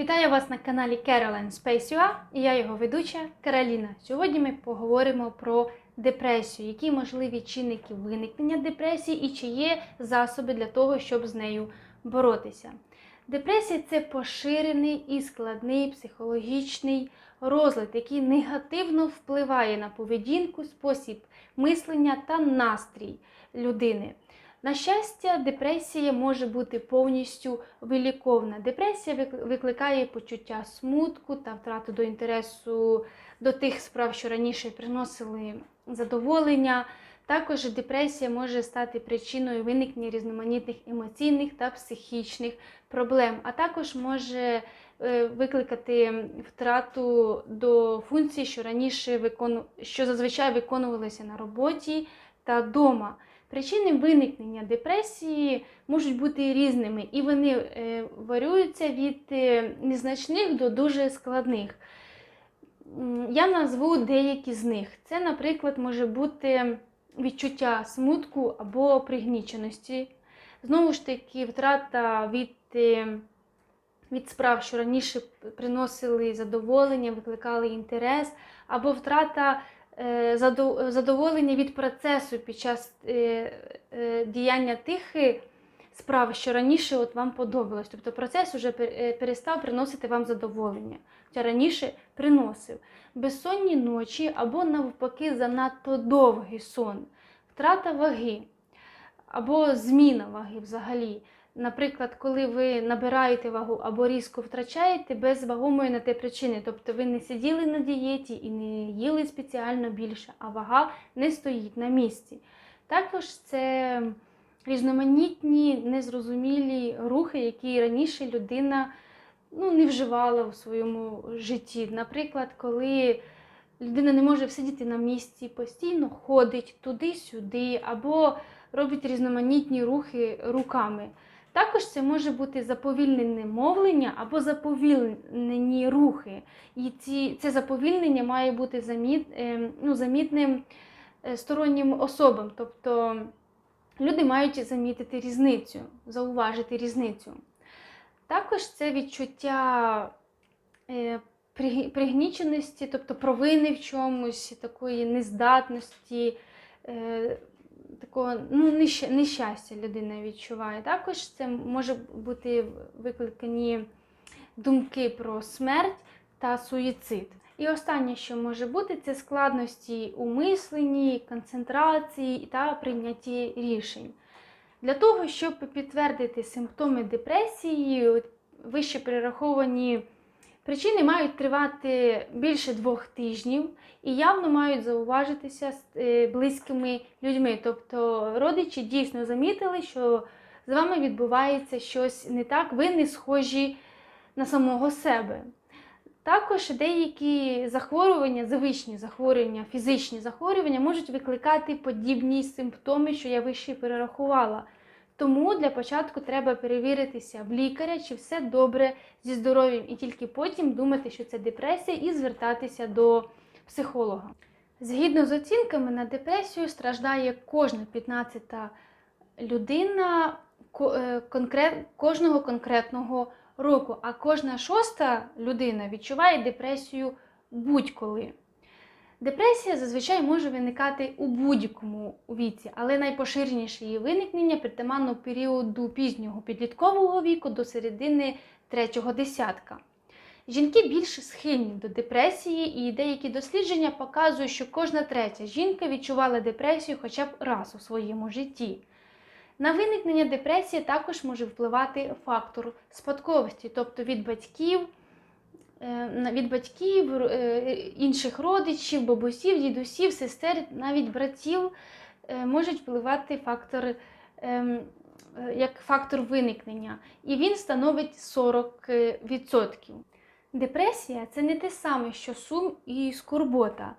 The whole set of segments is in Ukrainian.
Вітаю вас на каналі Caroline Space UA і я його ведуча Кароліна. Сьогодні ми поговоримо про депресію, які можливі чинники виникнення депресії і чи є засоби для того, щоб з нею боротися. Депресія це поширений і складний психологічний розлад, який негативно впливає на поведінку, спосіб мислення та настрій людини. На щастя, депресія може бути повністю виліковна. Депресія викликає почуття смутку та втрату до інтересу до тих справ, що раніше приносили задоволення. Також депресія може стати причиною виникнення різноманітних емоційних та психічних проблем, а також може е, викликати втрату до функцій, що раніше викону... що зазвичай виконувалися на роботі та вдома. Причини виникнення депресії можуть бути різними, і вони е, варіюються від е, незначних до дуже складних. Я назву деякі з них. Це, наприклад, може бути відчуття смутку або пригніченості. Знову ж таки, втрата від, е, від справ, що раніше приносили задоволення, викликали інтерес, або втрата задоволення від процесу під час е, е, діяння тих е, справ, що раніше от вам подобалось. Тобто процес вже е, перестав приносити вам задоволення, хоча раніше приносив. Безсонні ночі або навпаки занадто довгий сон, втрата ваги або зміна ваги взагалі. Наприклад, коли ви набираєте вагу або різко втрачаєте без вагомої на те причини, тобто ви не сиділи на дієті і не їли спеціально більше, а вага не стоїть на місці. Також це різноманітні незрозумілі рухи, які раніше людина ну, не вживала у своєму житті. Наприклад, коли людина не може всидіти на місці, постійно ходить туди-сюди, або робить різноманітні рухи руками. Також це може бути заповільнене мовлення або заповільнені рухи. І ці, це заповільнення має бути заміт, е, ну, замітним е, стороннім особам. Тобто люди мають замітити різницю, зауважити різницю. Також це відчуття е, пригніченості, тобто провини в чомусь, такої нездатності, такого ну, нещастя людина відчуває. Також це може бути викликані думки про смерть та суїцид. І останнє, що може бути, це складності у мисленні, концентрації та прийнятті рішень. Для того, щоб підтвердити симптоми депресії, вище перераховані причини мають тривати більше двох тижнів і явно мають зауважитися з е, близькими людьми. Тобто родичі дійсно замітили, що з вами відбувається щось не так, ви не схожі на самого себе. Також деякі захворювання, звичні захворювання, фізичні захворювання можуть викликати подібні симптоми, що я вище перерахувала. Тому для початку треба перевіритися в лікаря, чи все добре зі здоров'ям, і тільки потім думати, що це депресія, і звертатися до психолога. Згідно з оцінками, на депресію страждає кожна 15-та людина е, кожного конкретного року, а кожна шоста людина відчуває депресію будь-коли. Депресія зазвичай може виникати у будь-якому віці, але найпоширеніше її виникнення притаманно періоду пізнього підліткового віку до середини третього десятка. Жінки більш схильні до депресії, і деякі дослідження показують, що кожна третя жінка відчувала депресію хоча б раз у своєму житті. На виникнення депресії також може впливати фактор спадковості, тобто від батьків, від батьків, е, інших родичів, бабусів, дідусів, сестер, навіть братів е, можуть впливати фактор, ем, е, як фактор виникнення, і він становить 40%. Депресія це не те саме, що сум і скорбота.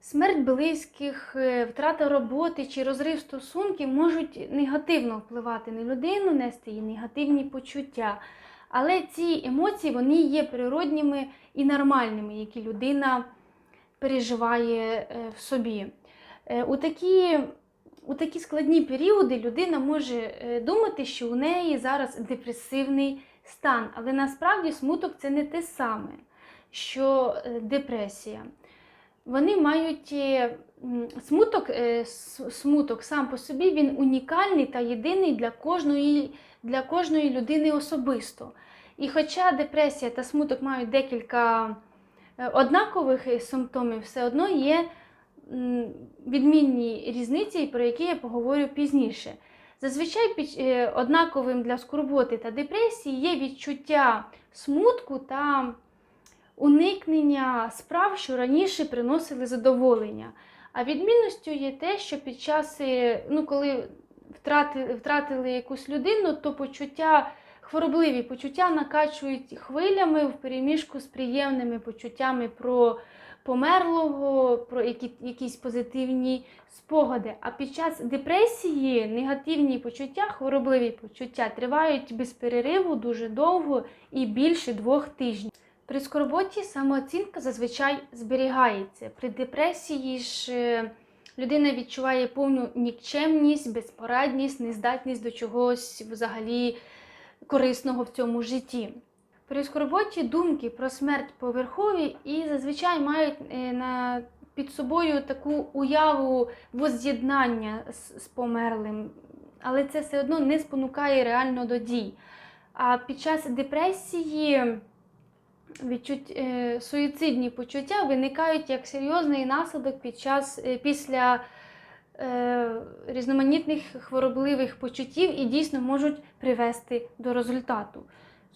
Смерть близьких, е, втрата роботи чи розрив стосунків можуть негативно впливати на людину, нести їй негативні почуття. Але ці емоції вони є природніми і нормальними, які людина переживає е, в собі. Е, У такі, у такі складні періоди людина може е, думати, що у неї зараз депресивний стан. Але насправді смуток це не те саме, що депресія. Вони мають е, смуток, е, смуток сам по собі він унікальний та єдиний для кожної, для кожної людини особисто. І хоча депресія та смуток мають декілька е, однакових симптомів, все одно є відмінні різниці, про які я поговорю пізніше. Зазвичай однаковим для скорботи та депресії є відчуття смутку та уникнення справ, що раніше приносили задоволення. А відмінністю є те, що під час, е, ну, коли втрати, втратили якусь людину, то почуття, хворобливі почуття накачують хвилями в переміжку з приємними почуттями про померлого, про які, якісь позитивні спогади. А під час депресії негативні почуття, хворобливі почуття тривають без перериву дуже довго і більше двох тижнів. При скорботі самооцінка зазвичай зберігається. При депресії ж е, людина відчуває повну нікчемність, безпорадність, нездатність до чогось взагалі корисного в цьому житті. При скорботі думки про смерть поверхові і зазвичай мають е, на, під собою таку уяву воз'єднання з, з померлим, але це все одно не спонукає реально до дій. А під час депресії відчуть, е, суїцидні почуття виникають як серйозний наслідок під час, е, після е, різноманітних хворобливих почуттів і дійсно можуть привести до результату.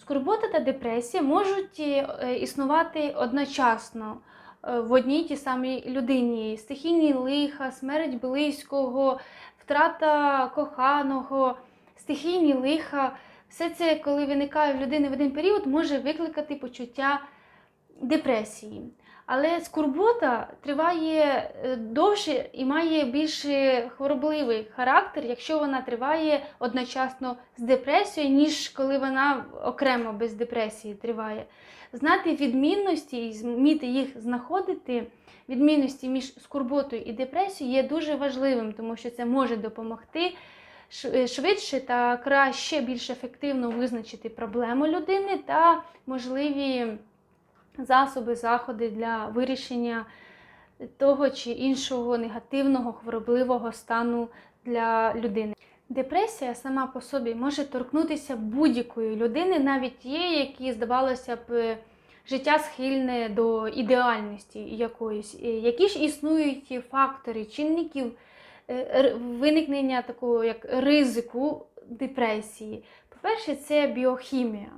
Скорбота та депресія можуть е, існувати одночасно в одній тій самій людині. Стихійні лиха, смерть близького, втрата коханого, стихійні лиха. Все це, коли виникає в людини в один період, може викликати почуття депресії. Але скорбота триває е, довше і має більш хворобливий характер, якщо вона триває одночасно з депресією, ніж коли вона окремо без депресії триває. Знати відмінності і вміти їх знаходити, відмінності між скорботою і депресією є дуже важливим, тому що це може допомогти швидше та краще, більш ефективно визначити проблему людини та можливі засоби, заходи для вирішення того чи іншого негативного хворобливого стану для людини. Депресія сама по собі може торкнутися будь-якої людини, навіть тієї, які здавалося б життя схильне до ідеальності якоїсь. Е, Які ж існують фактори чинників е, виникнення такого як ризику депресії? По-перше, це біохімія.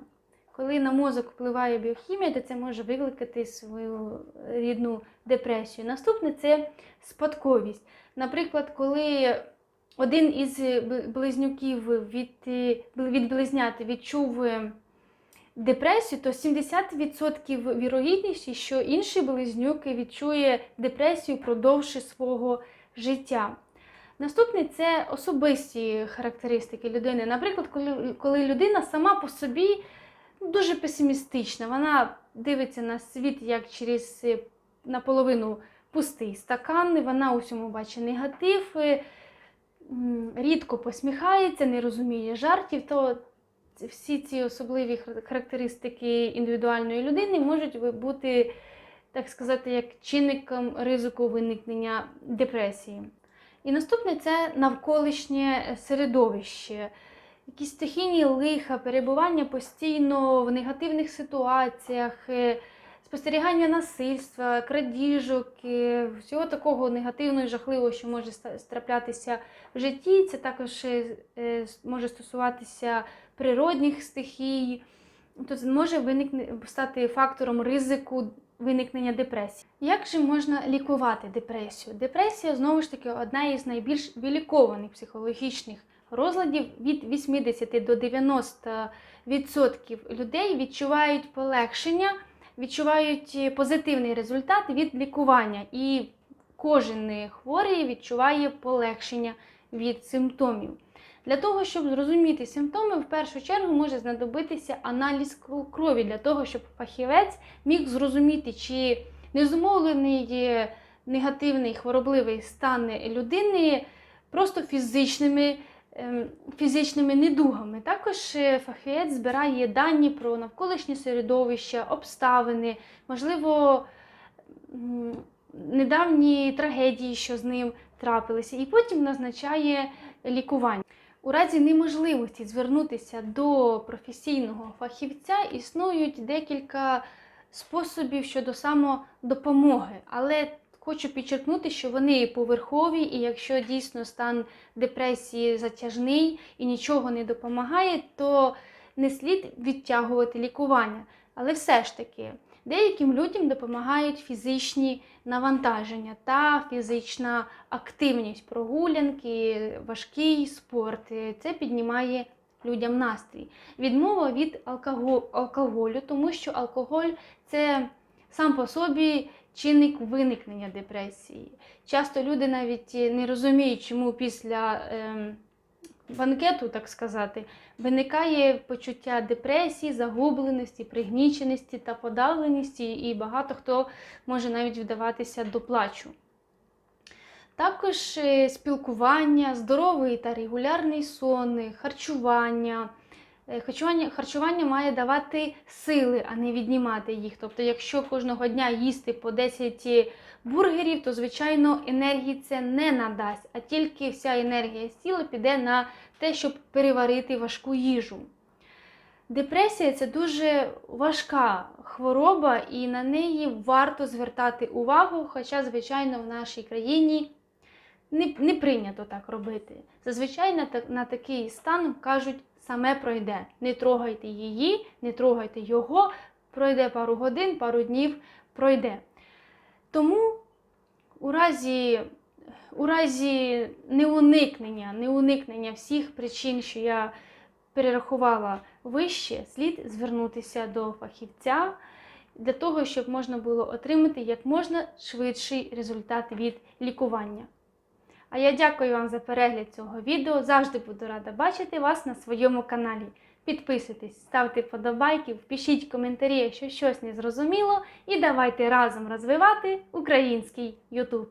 Коли на мозок впливає біохімія, то це може викликати свою рідну депресію. Наступне це спадковість. Наприклад, коли один із близнюків від, е, від близняти відчув е, депресію, то 70% вірогідності, що інший близнюк відчує депресію впродовж свого життя. Наступне це особисті характеристики людини. Наприклад, коли, людина сама по собі дуже песимістична, вона дивиться на світ як через е, наполовину пустий стакан, вона у всьому бачить негатив, е, рідко посміхається, не розуміє жартів, то всі ці особливі характеристики індивідуальної людини можуть бути, так сказати, як чинником ризику виникнення депресії. І наступне це навколишнє середовище. Якісь стихійні лиха, перебування постійно в негативних ситуаціях, е, спостерігання насильства, крадіжок, е, всього такого негативного і жахливого, що може ста- траплятися в житті. Це також е, може стосуватися природних стихій. Тобто може виникне, стати фактором ризику виникнення депресії. Як же можна лікувати депресію? Депресія знову ж таки одна із найбільш вилікованих психологічних розладів. Від 80 до 90% відсотків людей відчувають полегшення, відчувають е, позитивний результат від лікування. І кожен хворий відчуває полегшення від симптомів. Для того, щоб зрозуміти симптоми, в першу чергу може знадобитися аналіз крові для того, щоб фахівець міг зрозуміти, чи не зумовлений є негативний хворобливий стан людини просто фізичними ем, фізичними недугами. Також е, фахівець збирає дані про навколишнє середовище, обставини, можливо, недавні трагедії, що з ним трапилися, і потім назначає лікування. У разі неможливості звернутися до професійного фахівця існують декілька способів щодо самодопомоги, але хочу підчеркнути, що вони поверхові, і якщо дійсно стан депресії затяжний і нічого не допомагає, то не слід відтягувати лікування. Але все ж таки, деяким людям допомагають фізичні навантаження та фізична активність, прогулянки, важкий спорт. Це піднімає людям настрій. Відмова від алкого- алкоголю, тому що алкоголь це сам по собі чинник виникнення депресії. Часто люди навіть не розуміють, чому після ем, банкету, так сказати, виникає почуття депресії, загубленості, пригніченості та подавленості, і багато хто може навіть вдаватися до плачу. Також е, спілкування, здоровий та регулярний сон, харчування. Е, Харчування, харчування має давати сили, а не віднімати їх. Тобто, якщо кожного дня їсти по 10 бургерів, то, звичайно, енергії це не надасть, а тільки вся енергія з тіла піде на те, щоб переварити важку їжу. Депресія це дуже важка хвороба, і на неї варто звертати увагу, хоча, звичайно, в нашій країні не, не прийнято так робити. Зазвичай на, на такий стан кажуть, саме пройде. Не трогайте її, не трогайте його, пройде пару годин, пару днів пройде. Тому у разі, у разі неуникнення, неуникнення всіх причин, що я перерахувала вище, слід звернутися до фахівця для того, щоб можна було отримати як можна швидший результат від лікування. А я дякую вам за перегляд цього відео. Завжди буду рада бачити вас на своєму каналі. Підписуйтесь, ставте вподобайки, пишіть коментарі, якщо щось не зрозуміло, і давайте разом розвивати український YouTube.